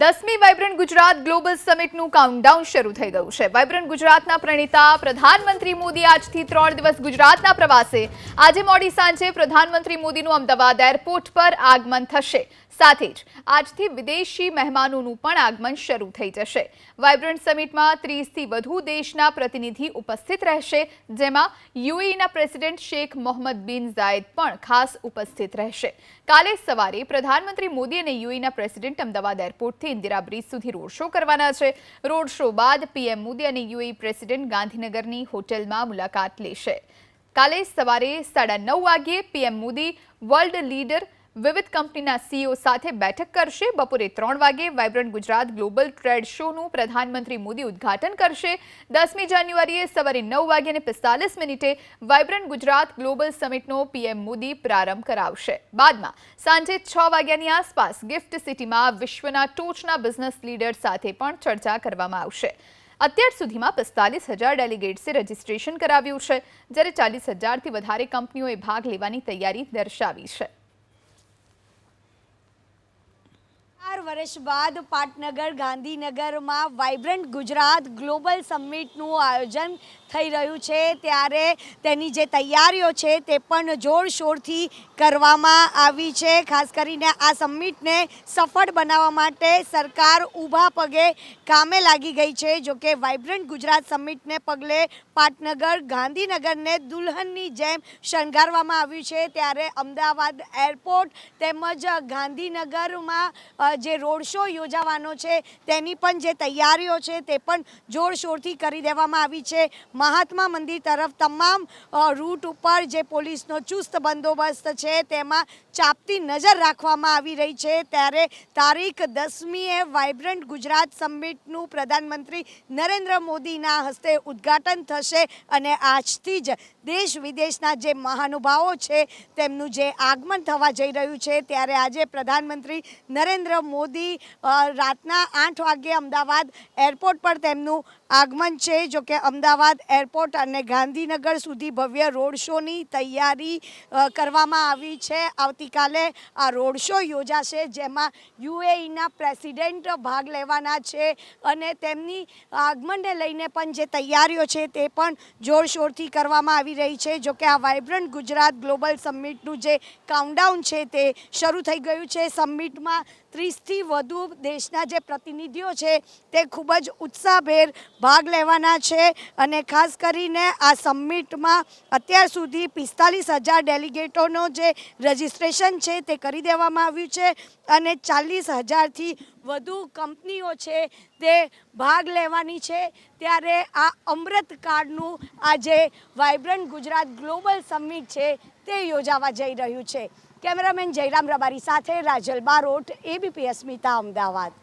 દસમી vibrant Gujarat global સમિટનું countdown શરૂ થઈ ગયું છે. વાઇબ્રન્ટ ગુજરાતના પ્રણેતા, પ્રધાનમંત્રી મોદી આજથી ત્રણ દિવસ ગુજરાતના પ્રવાસે. આજે મોડી સાંજે પ્રધાનમંત્રી મોદીનું અમદાવાદ એરપોર્ટ પર આગમન થશે. સાથે જ આજથી વિદેશી મહેમાનોનું પણ આગમન શરૂ થઈ જશે. વાઇબ્રન્ટ સમિટમાં ત્રીસથી વધુ દેશના પ્રતિનિધિ ઉપસ્થિત રહેશે, જેમાં યુએઈના પ્રેસિડેન્ટ શેખ મોહમ્મદ બિન ઝાયદ પણ ખાસ ઉપસ્થિત રહેશે. કાલે સવારે પ્રધાનમંત્રી મોદી અને યુએઈના પ્રેસિડેન્ટ અમદાવાદ એરપોર્ટથી ઇન્દિરા બ્રિજ સુધી રોડ શો કરવાના છે. રોડ શો બાદ પીએમ મોદી અને યુએઈ પ્રેસિડેન્ટ ગાંધીનગરની હોટેલમાં મુલાકાત લેશે. કાલે સવારે સાડા નવ વાગ્યે પીએમ મોદી વર્લ્ડ લીડર વિવિધ કંપનીના સીઈઓ સાથે બેઠક કરશે. બપોરે ત્રણ વાગે વાઇબ્રન્ટ ગુજરાત ગ્લોબલ ટ્રેડ શોનું પ્રધાનમંત્રી મોદી ઉદ્ઘાટન કરશે. દસમી જાન્યુઆરીએ સવારે નવ વાગે અને પિસ્તાલીસ મિનિટે વાઇબ્રન્ટ ગુજરાત ગ્લોબલ સમિટનો પીએમ મોદી પ્રારંભ કરાવશે. બાદમાં સાંજે છ વાગ્યાની આસપાસ ગિફ્ટ સિટીમાં વિશ્વના ટોચના બિઝનેસ લીડર સાથે પણ ચર્ચા કરવામાં આવશે. અત્યાર સુધીમાં પિસ્તાલીસ હજાર ડેલિગેટ્સે રજીસ્ટ્રેશન કરાવ્યું છે, જ્યારે ચાલીસ હજારથી વધારે કંપનીઓએ ભાગ લેવાની તૈયારી દર્શાવી છે. વર્ષ બાદ પાટનગર ગાંધીનગરમાં વાઇબ્રન્ટ ગુજરાત ગ્લોબલ સમિટનું આયોજન થઈ રહ્યું છે. ત્યારે તેની જે તૈયારીઓ છે તે પણ જોરશોરથી કરવામાં આવી છે. ખાસ કરીને આ સમિટને સફળ બનાવવા માટે સરકાર ઊભા પગે કામે લાગી ગઈ છે. જો કે વાઇબ્રન્ટ ગુજરાત સમિટને પગલે પાટનગર ગાંધીનગરને દુલ્હનની જેમ શણગારવામાં આવ્યું છે. ત્યારે અમદાવાદ એરપોર્ટ તેમજ ગાંધીનગરમાં અ, રોડ શો યોજાવાનો છે, તેની પણ જે તૈયારીઓ છે તે પણ જોરશોરથી કરી દેવામાં આવી છે. મહાત્મા મંદિર તરફ તમામ રૂટ ઉપર જે પોલીસનો ચુસ્ત બંદોબસ્ત છે તેમાં ચાપતી નજર રાખવામાં આવી રહી છે. ત્યારે તારીખ દસમીએ વાઇબ્રન્ટ ગુજરાત સમિટનું પ્રધાનમંત્રી નરેન્દ્ર મોદીના હસ્તે ઉદ્ઘાટન થશે અને આજથી જ દેશ વિદેશના જે મહાનુભાવો છે તેમનું જે આગમન થવા જઈ રહ્યું છે, ત્યારે આજે પ્રધાનમંત્રી નરેન્દ્ર મોદી અ, રાતના આઠ વાગ્યે અમદાવાદ એરપોર્ટ પર તેમનું આગમન છે. જો કે અમદાવાદ એરપોર્ટ અને ગાંધીનગર સુધી ભવ્ય રોડ શોની તૈયારી કરવામાં આવી છે. આવતીકાલે આ રોડ શો યોજાશે જેમાં યુએઈના પ્રેસિડેન્ટ ભાગ લેવાના છે અને તેમની આગમનને લઈને પણ જે તૈયારીઓ છે તે પણ જોરશોરથી કરવામાં આવી રહી છે. જો કે આ વાઇબ્રન્ટ ગુજરાત ગ્લોબલ સમિટનું જે કાઉન્ટડાઉન છે તે શરૂ થઈ ગયું છે. સમિટમાં ત્રીસથી વધુ દેશના જે પ્રતિનિધિઓ છે તે ખૂબ જ ઉત્સાહભેર ભાગ લેવાના છે અને ખાસ કરીને આ સમિટમાં અત્યાર સુધી પિસ્તાલીસ હજાર ડેલિગેટોનો જે રજિસ્ટ્રેશન છે તે કરી દેવામાં આવ્યું છે અને ચાલીસ હજારથી વધુ કંપનીઓ છે તે ભાગ લેવાની છે. ત્યારે આ અમૃત કાર્ડનું આ જે વાઇબ્રન્ટ ગુજરાત ગ્લોબલ સમિટ છે તે યોજાવા જઈ રહ્યું છે. કેમેરામેન જયરામ રબારી સાથે રાજલ બારોટ એબીપી અસ્મિતા અમદાવાદ.